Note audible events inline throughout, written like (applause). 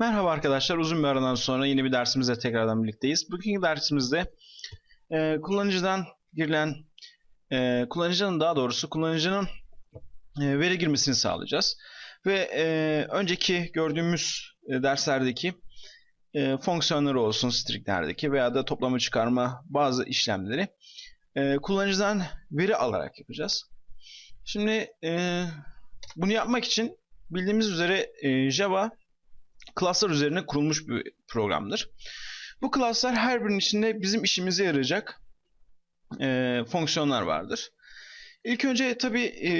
Merhaba arkadaşlar, uzun bir aradan sonra yeni bir dersimizle tekrardan birlikteyiz. Bugünkü dersimizde e, kullanıcıdan girilen, e, kullanıcının daha doğrusu kullanıcının e, veri girmesini sağlayacağız. Ve e, önceki gördüğümüz e, derslerdeki e, fonksiyonları olsun stringlerdeki veya da toplama çıkarma bazı işlemleri e, kullanıcıdan veri alarak yapacağız. Şimdi e, bunu yapmak için bildiğimiz üzere e, Java classlar üzerine kurulmuş bir programdır. Bu classlar her birinin içinde bizim işimize yarayacak e, fonksiyonlar vardır. İlk önce tabii e,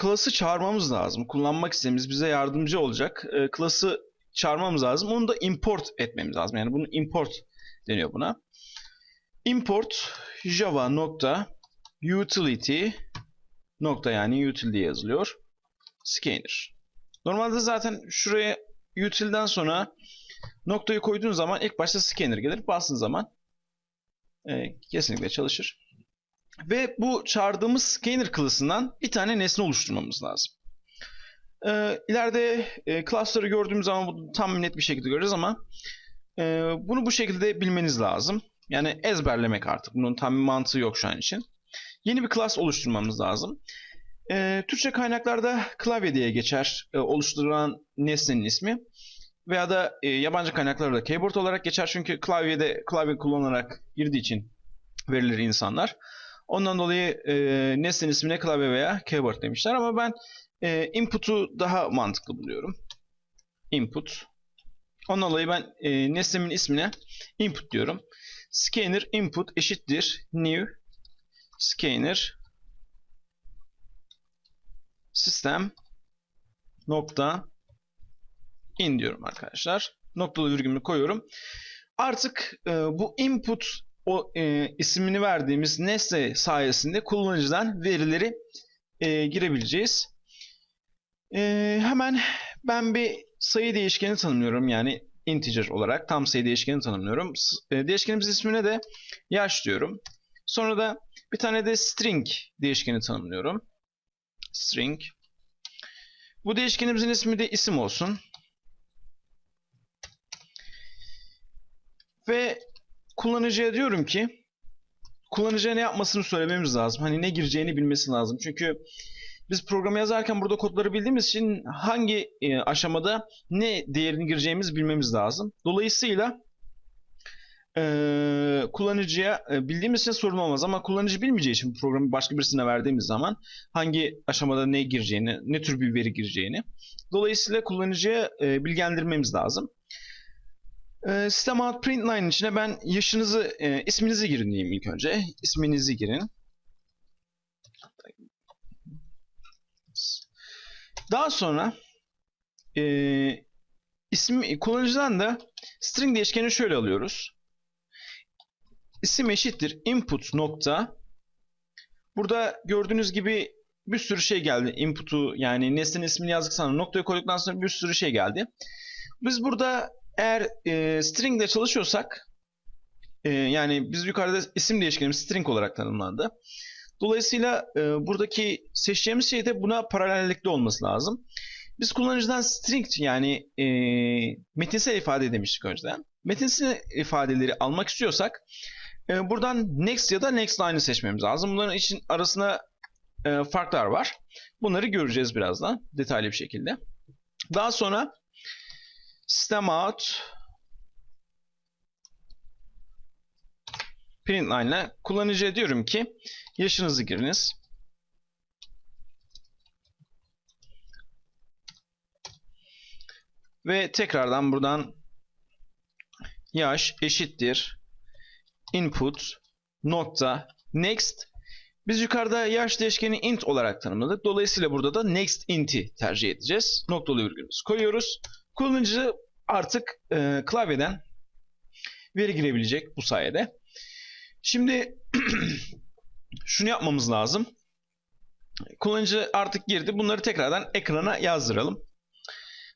class'ı çağırmamız lazım. Kullanmak istediğimiz bize yardımcı olacak e, class'ı çağırmamız lazım. Onu da import etmemiz lazım. Yani bunu import deniyor buna. Import java nokta utility nokta yani utility yazılıyor. Scanner. Normalde zaten şuraya util'den sonra noktayı koyduğun zaman ilk başta scanner gelir. Bastığın zaman e, kesinlikle çalışır. Ve bu çağırdığımız scanner klasından bir tane nesne oluşturmamız lazım. E, ileride e, class'ları gördüğümüz zaman bunu tam net bir şekilde göreceğiz ama e, bunu bu şekilde bilmeniz lazım. Yani ezberlemek artık. Bunun tam bir mantığı yok şu an için. Yeni bir class oluşturmamız lazım. E, Türkçe kaynaklarda klavye diye geçer e, oluşturulan nesnenin ismi. Veya da e, yabancı kaynaklarda keyboard olarak geçer çünkü klavyede klavye kullanarak girdiği için verilir insanlar. Ondan dolayı e, nesnenin ismine klavye veya keyboard demişler ama ben e, input'u daha mantıklı buluyorum. Input. Ondan dolayı ben e, nesnemin ismine input diyorum. Scanner input eşittir new scanner sistem nokta in diyorum arkadaşlar. Noktalı virgülümü koyuyorum. Artık e, bu input o e, ismini verdiğimiz nesne sayesinde kullanıcıdan verileri e, girebileceğiz. E, hemen ben bir sayı değişkeni tanımlıyorum. Yani integer olarak tam sayı değişkeni tanımlıyorum. E, değişkenimizin ismine de yaş diyorum. Sonra da bir tane de string değişkeni tanımlıyorum. String. Bu değişkenimizin ismi de isim olsun. Ve kullanıcıya diyorum ki kullanıcıya ne yapmasını söylememiz lazım. Hani ne gireceğini bilmesi lazım. Çünkü biz programı yazarken burada kodları bildiğimiz için hangi e, aşamada ne değerini gireceğimizi bilmemiz lazım. Dolayısıyla e, kullanıcıya e, bildiğimiz için sorun olmaz ama kullanıcı bilmeyeceği için programı başka birisine verdiğimiz zaman hangi aşamada ne gireceğini, ne tür bir veri gireceğini dolayısıyla kullanıcıya e, bilgilendirmemiz lazım. E, System out print line içine ben yaşınızı, e, isminizi girin diyeyim ilk önce. İsminizi girin. Daha sonra e, isim kullanıcıdan da string değişkeni şöyle alıyoruz. İsim eşittir input nokta. Burada gördüğünüz gibi bir sürü şey geldi. Input'u yani nesnenin ismini yazdık sonra noktaya koyduktan sonra bir sürü şey geldi. Biz burada eğer e, string ile çalışıyorsak e, yani biz yukarıda isim değişkenimiz string olarak tanımlandı. Dolayısıyla e, buradaki seçeceğimiz şey de buna paralellikte olması lazım. Biz kullanıcıdan string yani e, metinsel ifade demiştik önceden. Metinsel ifadeleri almak istiyorsak e, buradan next ya da next line'ı seçmemiz lazım. Bunların için arasında e, farklar var. Bunları göreceğiz birazdan detaylı bir şekilde. Daha sonra system out print line kullanıcıya diyorum ki yaşınızı giriniz. Ve tekrardan buradan yaş eşittir input nokta next biz yukarıda yaş değişkeni int olarak tanımladık. Dolayısıyla burada da next int'i tercih edeceğiz. Noktalı virgülümüzü koyuyoruz. Kullanıcı artık e, klavyeden veri girebilecek bu sayede. Şimdi (clears throat) şunu yapmamız lazım. Kullanıcı artık girdi. Bunları tekrardan ekrana yazdıralım.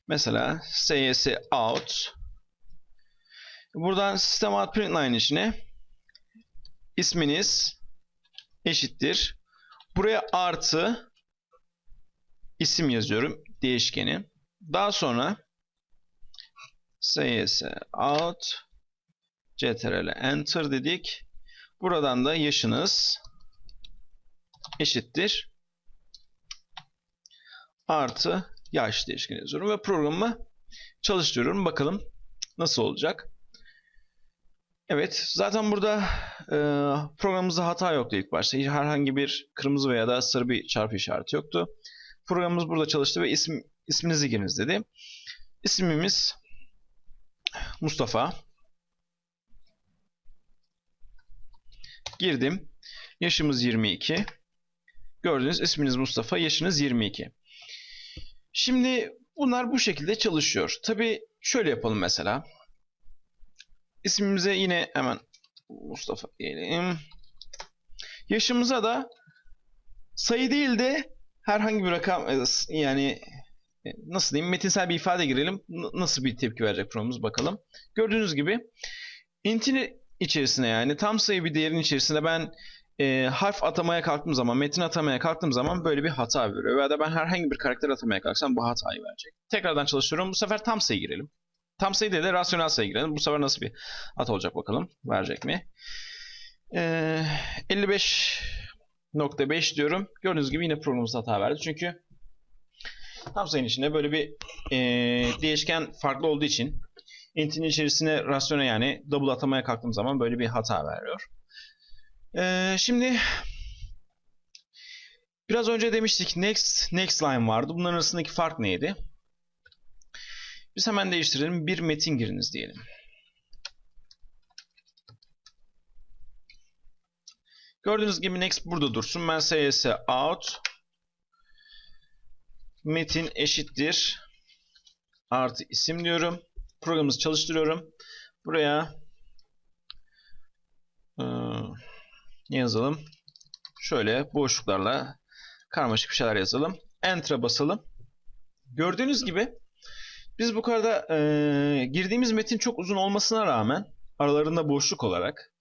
Mesela cs out buradan system out println içine isminiz eşittir. Buraya artı isim yazıyorum değişkeni. Daha sonra cs out ctrl enter dedik. Buradan da yaşınız eşittir artı yaş değişkeni yazıyorum ve programımı çalıştırıyorum. Bakalım nasıl olacak. Evet, zaten burada e, programımızda hata yoktu ilk başta. Herhangi bir kırmızı veya da sarı bir çarpı işareti yoktu. Programımız burada çalıştı ve isim isminizi giriniz dedi. İsmimiz Mustafa. Girdim. Yaşımız 22. Gördüğünüz isminiz Mustafa, yaşınız 22. Şimdi bunlar bu şekilde çalışıyor. Tabi şöyle yapalım mesela. İsmimize yine hemen Mustafa diyelim. Yaşımıza da sayı değil de herhangi bir rakam e, yani e, nasıl diyeyim metinsel bir ifade girelim. Nasıl bir tepki verecek programımız bakalım. Gördüğünüz gibi int'in içerisine yani tam sayı bir değerin içerisinde ben e, harf atamaya kalktığım zaman, metin atamaya kalktığım zaman böyle bir hata veriyor. Veya da ben herhangi bir karakter atamaya kalksam bu hatayı verecek. Tekrardan çalışıyorum. Bu sefer tam sayı girelim. Tam sayı değil de rasyonel sayı girelim. Bu sefer nasıl bir hata olacak bakalım. Verecek mi? Ee, 55.5 diyorum. Gördüğünüz gibi yine programımız hata verdi. Çünkü tam sayının içinde böyle bir e, değişken farklı olduğu için int'in içerisine rasyonel yani double atamaya kalktığım zaman böyle bir hata veriyor. Ee, şimdi biraz önce demiştik next next line vardı. Bunların arasındaki fark neydi? Biz hemen değiştirelim. Bir metin giriniz diyelim. Gördüğünüz gibi next burada dursun. Ben cs out metin eşittir artı isim diyorum. Programımızı çalıştırıyorum. Buraya ıı, ne yazalım? Şöyle boşluklarla karmaşık bir şeyler yazalım. Enter'a basalım. Gördüğünüz gibi biz bu kadar e, girdiğimiz metin çok uzun olmasına rağmen aralarında boşluk olarak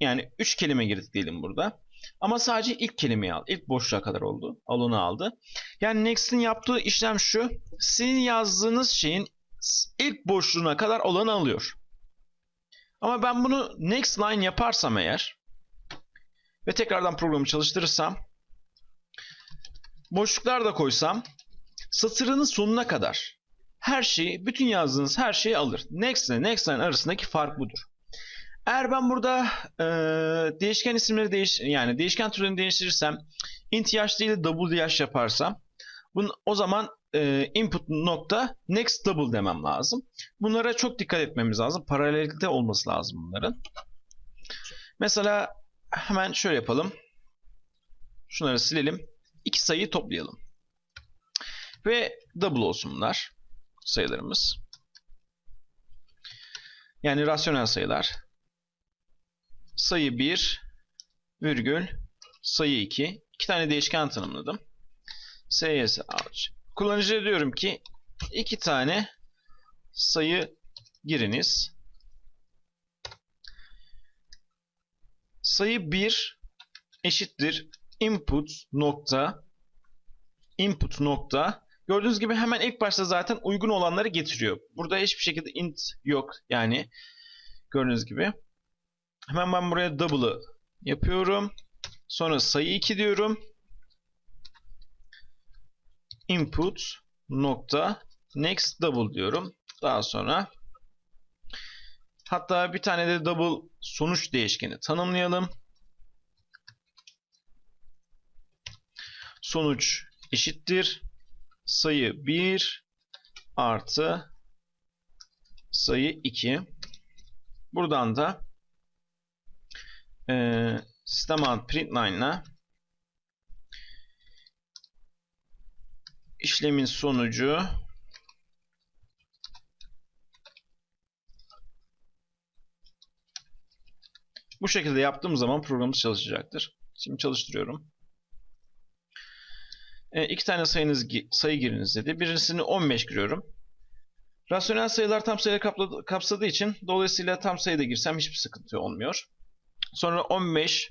yani 3 kelime girdik diyelim burada. Ama sadece ilk kelimeyi aldı. İlk boşluğa kadar oldu. Alanı aldı. Yani Next'in yaptığı işlem şu. Sizin yazdığınız şeyin ilk boşluğuna kadar olanı alıyor. Ama ben bunu next line yaparsam eğer ve tekrardan programı çalıştırırsam boşluklar da koysam satırının sonuna kadar her şeyi, bütün yazdığınız her şeyi alır. Next ile next line arasındaki fark budur. Eğer ben burada e, değişken isimleri değiş yani değişken türlerini değiştirirsem int yaş değil de double yaş yaparsam bunun, o zaman e, input nokta next double demem lazım. Bunlara çok dikkat etmemiz lazım. Paralellikte olması lazım bunların. Mesela hemen şöyle yapalım. Şunları silelim. İki sayıyı toplayalım. Ve double olsun bunlar. Sayılarımız. Yani rasyonel sayılar. Sayı 1 virgül sayı 2. İki tane değişken tanımladım. cs out. Kullanıcıya diyorum ki iki tane sayı giriniz. sayı 1 eşittir input nokta input nokta gördüğünüz gibi hemen ilk başta zaten uygun olanları getiriyor. Burada hiçbir şekilde int yok yani gördüğünüz gibi. Hemen ben buraya double'ı yapıyorum. Sonra sayı 2 diyorum. Input nokta next double diyorum. Daha sonra Hatta bir tane de double sonuç değişkeni tanımlayalım. Sonuç eşittir. Sayı 1 artı sayı 2. Buradan da e, sistem out println ile işlemin sonucu Bu şekilde yaptığım zaman programımız çalışacaktır. Şimdi çalıştırıyorum. E, iki tane sayınız sayı giriniz dedi. Birincisini 15 giriyorum. Rasyonel sayılar tam sayıları kapsadığı için dolayısıyla tam sayıda girsem hiçbir sıkıntı olmuyor. Sonra 15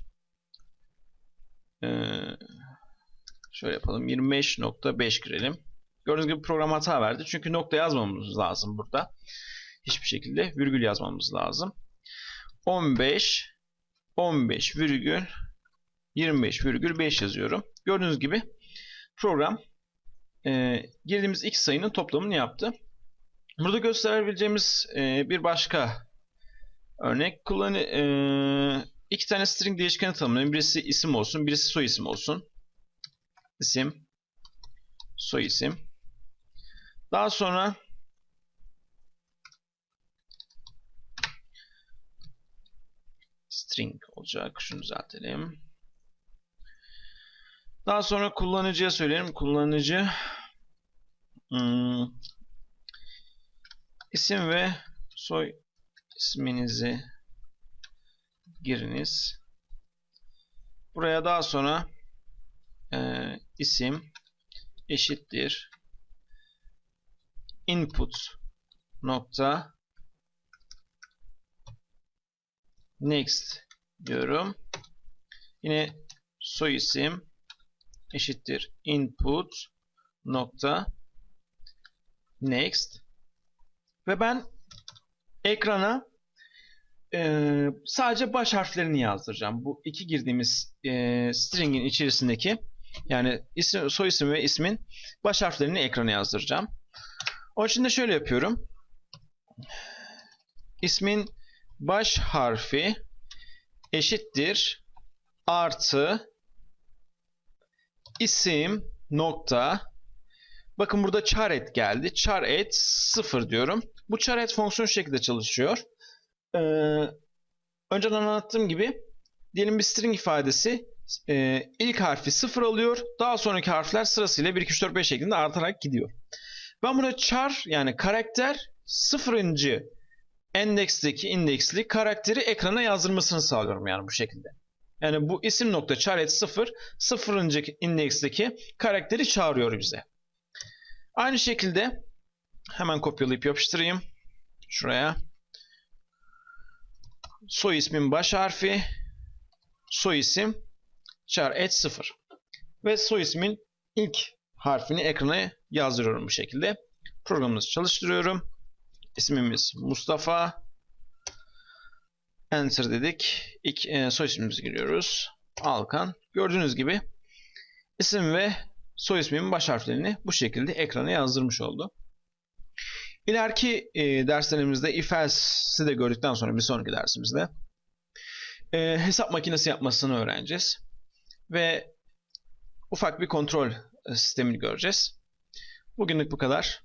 e, şöyle yapalım 25.5 girelim. Gördüğünüz gibi program hata verdi. Çünkü nokta yazmamız lazım burada. hiçbir şekilde virgül yazmamız lazım. 15 15 virgül 25 virgül 5 yazıyorum. Gördüğünüz gibi program e, girdiğimiz iki sayının toplamını yaptı. Burada gösterebileceğimiz e, bir başka örnek kullanı e, iki tane string değişkeni tanımlayın. Birisi isim olsun, birisi soy isim olsun. İsim, soy isim. Daha sonra string olacak. Şunu düzeltelim. Daha sonra kullanıcıya söyleyelim. Kullanıcı hmm, isim ve soy isminizi giriniz. Buraya daha sonra e, isim eşittir input nokta next diyorum. Yine soy isim eşittir input nokta next ve ben ekrana e, sadece baş harflerini yazdıracağım. Bu iki girdiğimiz e, string'in içerisindeki yani isim, soy isim ve ismin baş harflerini ekrana yazdıracağım. Onun için de şöyle yapıyorum. İsmin baş harfi eşittir artı isim nokta bakın burada char et geldi. Char et 0 diyorum. Bu char et fonksiyon şekilde çalışıyor. Ee, önceden anlattığım gibi diyelim bir string ifadesi e, ilk harfi 0 alıyor. Daha sonraki harfler sırasıyla 1, 2, 3, 4, 5 şeklinde artarak gidiyor. Ben buna char yani karakter 0. endeksteki indeksli karakteri ekrana yazdırmasını sağlıyorum yani bu şekilde. Yani bu isim nokta çaret 0 sıfırıncı indeksteki karakteri çağırıyor bize. Aynı şekilde hemen kopyalayıp yapıştırayım. Şuraya. Soy ismin baş harfi soy isim char et 0 ve soy ismin ilk harfini ekrana yazdırıyorum bu şekilde. Programımızı çalıştırıyorum. İsmimiz Mustafa. Enter dedik. İlk e, soy ismimizi giriyoruz. Alkan. Gördüğünüz gibi isim ve soy ismimin baş harflerini bu şekilde ekrana yazdırmış oldu. İleriki e, derslerimizde if else'i de gördükten sonra bir sonraki dersimizde e, hesap makinesi yapmasını öğreneceğiz. Ve ufak bir kontrol sistemini göreceğiz. Bugünlük bu kadar.